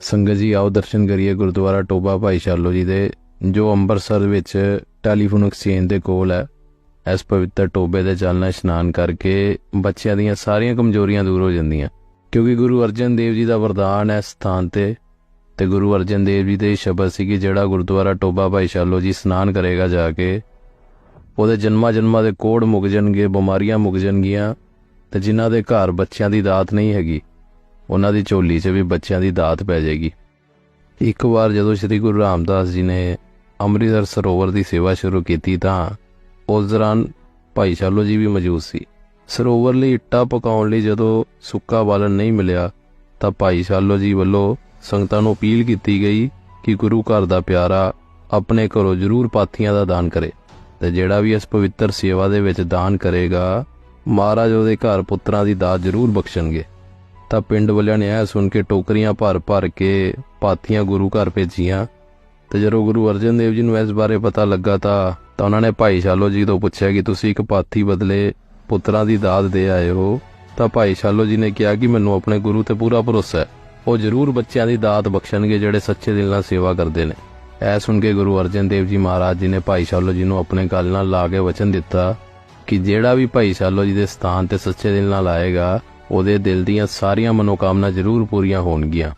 ਸੰਗਤ ਜੀ, ਆਓ ਦਰਸ਼ਨ ਕਰੀਏ ਗੁਰਦੁਆਰਾ ਟੋਬਾ ਭਾਈ ਸ਼ਾਲੋ ਜੀ ਦੇ, ਜੋ ਅੰਮ੍ਰਿਤਸਰ ਵਿੱਚ ਟੈਲੀਫੋਨ ਐਕਸਚੇਂਜ ਦੇ ਕੋਲ ਹੈ। ਇਸ ਪਵਿੱਤਰ ਟੋਬੇ ਦੇ ਚੱਲਣਾ ਇਸ਼ਨਾਨ ਕਰਕੇ ਬੱਚਿਆਂ ਦੀਆਂ ਸਾਰੀਆਂ ਕਮਜ਼ੋਰੀਆਂ ਦੂਰ ਹੋ ਜਾਂਦੀਆਂ। ਕਿਉਂਕਿ ਗੁਰੂ ਅਰਜਨ ਦੇਵ ਜੀ ਦਾ ਵਰਦਾਨ ਹੈ ਇਸ ਸਥਾਨ ਤੇ। ਤੇ ਗੁਰੂ ਅਰਜਨ ਦੇਵ ਜੀ ਦੇ ਸ਼ਬਦ ਸੀ ਕਿ ਜਿਹੜਾ ਗੁਰਦੁਆਰਾ ਟੋਬਾ ਭਾਈ ਸ਼ਾਲੋ ਜੀ ਇਸ਼ਨਾਨ ਕਰੇਗਾ ਜਾ ਕੇ, ਉਹਦੇ ਜਨਮਾਂ ਜਨਮਾਂ ਦੇ ਕੋੜ ਮੁੱਕ ਜਾਣਗੇ, ਬਿਮਾਰੀਆਂ ਮੁੱਕ ਜਾਣਗੀਆਂ, ਤੇ ਜਿਨ੍ਹਾਂ ਦੇ ਘਰ ਬੱਚਿਆਂ ਦੀ ਦਾਤ ਨਹੀਂ ਹੈਗੀ। ਉਹਨਾਂ ਦੀ ਝੋਲੀ 'ਚ ਵੀ ਬੱਚਿਆਂ ਦੀ ਦਾਤ ਪੈ ਜਾਏਗੀ। ਇੱਕ ਵਾਰ ਜਦੋਂ ਸ੍ਰੀ ਗੁਰੂ ਰਾਮਦਾਸ ਜੀ ਨੇ ਅੰਮ੍ਰਿਤਸਰ ਸਰੋਵਰ ਦੀ ਸੇਵਾ ਸ਼ੁਰੂ ਕੀਤੀ ਤਾਂ ਉਸ ਦੌਰਾਨ ਭਾਈ ਸ਼ਾਲੋ ਜੀ ਵੀ ਮੌਜੂਦ ਸੀ। ਸਰੋਵਰ ਲਈ ਇੱਟਾਂ ਪਕਾਉਣ ਲਈ ਜਦੋਂ ਸੁੱਕਾ ਬਾਲਣ ਨਹੀਂ ਮਿਲਿਆ ਤਾਂ ਭਾਈ ਸ਼ਾਲੋ ਜੀ ਵੱਲੋਂ ਸੰਗਤਾਂ ਨੂੰ ਅਪੀਲ ਕੀਤੀ ਗਈ ਕਿ ਗੁਰੂ ਘਰ ਦਾ ਪਿਆਰਾ ਆਪਣੇ ਘਰੋਂ ਜ਼ਰੂਰ ਪਾਥੀਆਂ ਦਾ ਦਾਨ ਕਰੇ ਤੇ ਜਿਹੜਾ ਵੀ ਇਸ ਪਵਿੱਤਰ ਸੇਵਾ ਦੇ ਵਿੱਚ ਦਾਨ ਕਰੇਗਾ, ਮਹਾਰਾਜ ਉਹਦੇ ਘਰ ਪੁੱਤਰਾਂ ਦੀ ਦਾਤ ਜ਼ਰੂਰ ਬਖਸ਼ਣਗੇ। ਤਾਂ ਪਿੰਡ ਵਾਲਿਆਂ ਨੇ ਇਹ ਸੁਣ ਕੇ ਟੋਕਰੀਆਂ ਭਰ ਭਰ ਕੇ ਪਾਥੀਆਂ ਗੁਰੂ ਘਰ ਭੇਜੀਆਂ। ਤੇ ਜਦੋਂ ਗੁਰੂ ਅਰਜਨ ਦੇਵ ਜੀ ਨੂੰ ਇਸ ਬਾਰੇ ਪਤਾ ਲੱਗਾ ਤਾਂ ਤਾਂ ਉਹਨਾਂ ਨੇ ਭਾਈ ਸ਼ਾਲੋ ਜੀ ਤੋਂ ਪੁੱਛਿਆ ਕਿ ਤੁਸੀਂ ਇੱਕ ਪਾਥੀ ਬਦਲੇ ਪੁੱਤਰਾਂ ਦੀ ਦਾਤ ਦੇ ਆਏ ਹੋ। ਤਾਂ ਭਾਈ ਸ਼ਾਲੋ ਜੀ ਨੇ ਕਿਹਾ ਕਿ ਮੈਨੂੰ ਆਪਣੇ ਗੁਰੂ ਤੇ ਪੂਰਾ ਭਰੋਸਾ ਹੈ। ਉਹ ਜ਼ਰੂਰ ਬੱਚਿਆਂ ਦੀ ਦਾਤ ਬਖਸ਼ਣਗੇ ਜਿਹੜੇ ਸੱਚੇ ਦਿਲ ਨਾਲ ਸੇਵਾ ਕਰਦੇ ਨੇ। ਇਹ ਸੁਣ ਕੇ ਗੁਰੂ ਅਰਜਨ ਦੇਵ ਜੀ ਮਹਾਰਾਜ ਜੀ ਨੇ ਭਾਈ ਸ਼ਾਲੋ ਜੀ ਨੂੰ ਆਪਣੇ ਗੱਲ ਨਾਲ ਲਾ ਕੇ ਵਚਨ ਦਿੱਤਾ ਕਿ ਜਿਹੜਾ ਵੀ ਭਾਈ ਸ਼ਾਲੋ ਜੀ ਦੇ ਸਥਾਨ ਤੇ ਸੱਚੇ ਦਿਲ ਨਾਲ ਆਏਗਾ ਉਹਦੇ ਦਿਲ ਦੀਆਂ ਸਾਰੀਆਂ ਮਨੋਕਾਮਨਾ ਜ਼ਰੂਰ ਪੂਰੀਆਂ ਹੋਣਗੀਆਂ।